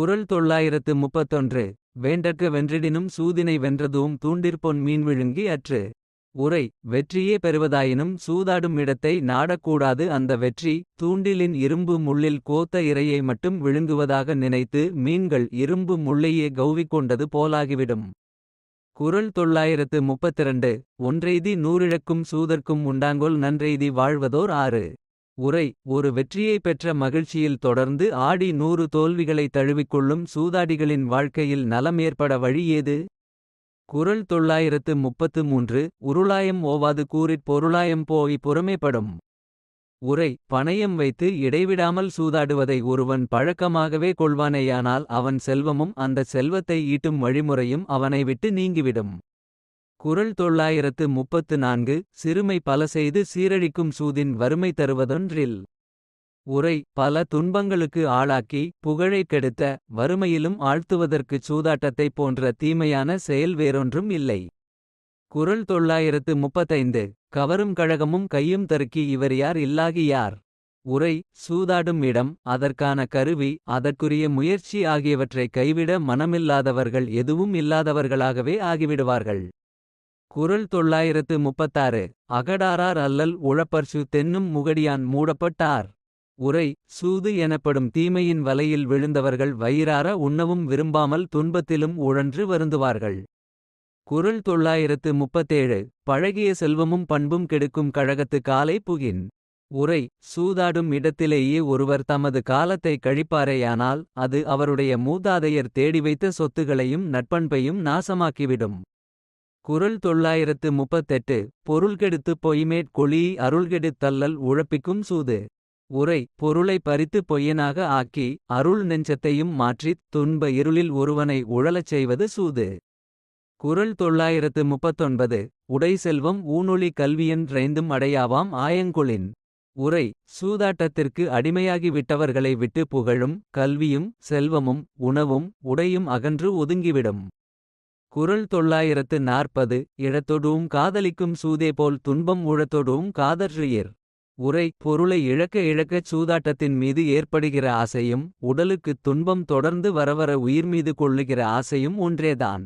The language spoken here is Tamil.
குரல் தொள்ளாயிரத்து முப்பத்தொன்று வேண்டற்க வென்றிடினும் சூதினை வென்றதூம் தூண்டிற்பொன் மீன் விழுங்கி அற்று. உரை வெற்றியே பெறுவதாயினும் சூதாடும் இடத்தை நாடக்கூடாது அந்த வெற்றி. தூண்டிலின் இரும்பு முள்ளில் கோத்த இரையை மட்டும் விழுங்குவதாக நினைத்து. மீன்கள் இரும்பு முள்ளையே கௌவிக்கொண்டது போலாகிவிடும். குரல் தொள்ளாயிரத்து முப்பத்திரண்டு ஒன்றெய்தி நூறிழக்கும் சூதர்க்கும் உண்டாங்கொல் நன்றெய்தி வாழ்வதோர் ஆறு. உரை ஒரு வெற்றியை பெற்ற மகிழ்ச்சியில் தொடர்ந்து ஆடி நூறு தோல்விகளை தழுவிக்கொள்ளும் சூதாடிகளின் வாழ்க்கையில் நலம் ஏற்பட வழி ஏது. குறள் தொள்ளாயிரத்து முப்பத்து மூன்று உருளாயம் ஓவாது கூறிற் பொருளாயம் போய் புறமேபடும். உரை பணயம் வைத்து இடைவிடாமல் சூதாடுவதை ஒருவன் பழக்கமாகவே கொள்வானேயானால் அவன் செல்வமும் அந்தச் செல்வத்தை ஈட்டும் வழிமுறையும் அவனை விட்டு நீங்கிவிடும். குறள் தொள்ளாயிரத்து முப்பத்து நான்கு சிறுமை பல செய்து சீரழிக்கும் சூதின் வறுமை தருவதொன்றில். உரை பல துன்பங்களுக்கு ஆளாக்கி புகழைக் கெடுத்த வறுமையிலும் ஆழ்த்துவதற்குச் சூதாட்டத்தைப் போன்ற தீமையான செயல் வேறொன்றும் இல்லை. குரல் தொள்ளாயிரத்து முப்பத்தைந்து கவரும் கழகமும் கையும் தருக்கி இவர் யார் இல்லாகி யார். உரை சூதாடும் இடம் அதற்கான கருவி அதற்குரிய முயற்சி ஆகியவற்றைக் கைவிட மனமில்லாதவர்கள் எதுவும் இல்லாதவர்களாகவே ஆகிவிடுவார்கள். குறள் தொள்ளாயிரத்து முப்பத்தாறு அகடாரார் அல்லல் உழப்பர்சு தென்னும் முகடியான் மூடப்பட்டார். உரை சூது எனப்படும் தீமையின் வலையில் விழுந்தவர்கள் வயிறார உண்ணவும் விரும்பாமல் துன்பத்திலும் உழன்று வருந்துவார்கள். குறள் தொள்ளாயிரத்து முப்பத்தேழு பழகிய செல்வமும் பண்பும் கெடுக்கும் கழகத்து காலை புகின். உரை சூதாடும் இடத்திலேயே ஒருவர் தமது காலத்தை கழிப்பாரேயானால் அது அவருடைய மூதாதையர் தேடி வைத்த சொத்துகளையும் நட்பண்பையும் நாசமாக்கிவிடும். குறள் தொள்ளாயிரத்து முப்பத்தெட்டு பொருள்கெடுத்துப் பொய்மேற் கொளீ அருள்கெடுத் தல்லல் உழப்பிக்கும் சூது. உரை பொருளை பறித்து பொய்யனாக ஆக்கி அருள் நெஞ்சத்தையும் மாற்றித் துன்ப இருளில் ஒருவனை உழலச் செய்வது சூது. குறள் தொள்ளாயிரத்து முப்பத்தொன்பது உடை செல்வம் ஊனொளி கல்வியன்றேந்தும் அடையாவாம் ஆயங்கொளின். உரை சூதாட்டத்திற்கு அடிமையாகி விட்டவர்களை விட்டு புகழும் கல்வியும் செல்வமும் உணவும் உடையும் அகன்று ஒதுங்கிவிடும். குறள் தொள்ளாயிரத்து நாற்பது இழத்தொடூம் காதலிக்கும் சூதேபோல் துன்பம் உழத்தொடூம் காதற்றியர் உரை பொருளை இழக்க இழக்கச் சூதாட்டத்தின் மீது ஏற்படுகிற ஆசையும் உடலுக்குத் துன்பம் தொடர்ந்து வரவர உயிர்மீது கொள்ளுகிற ஆசையும் ஒன்றேதான்.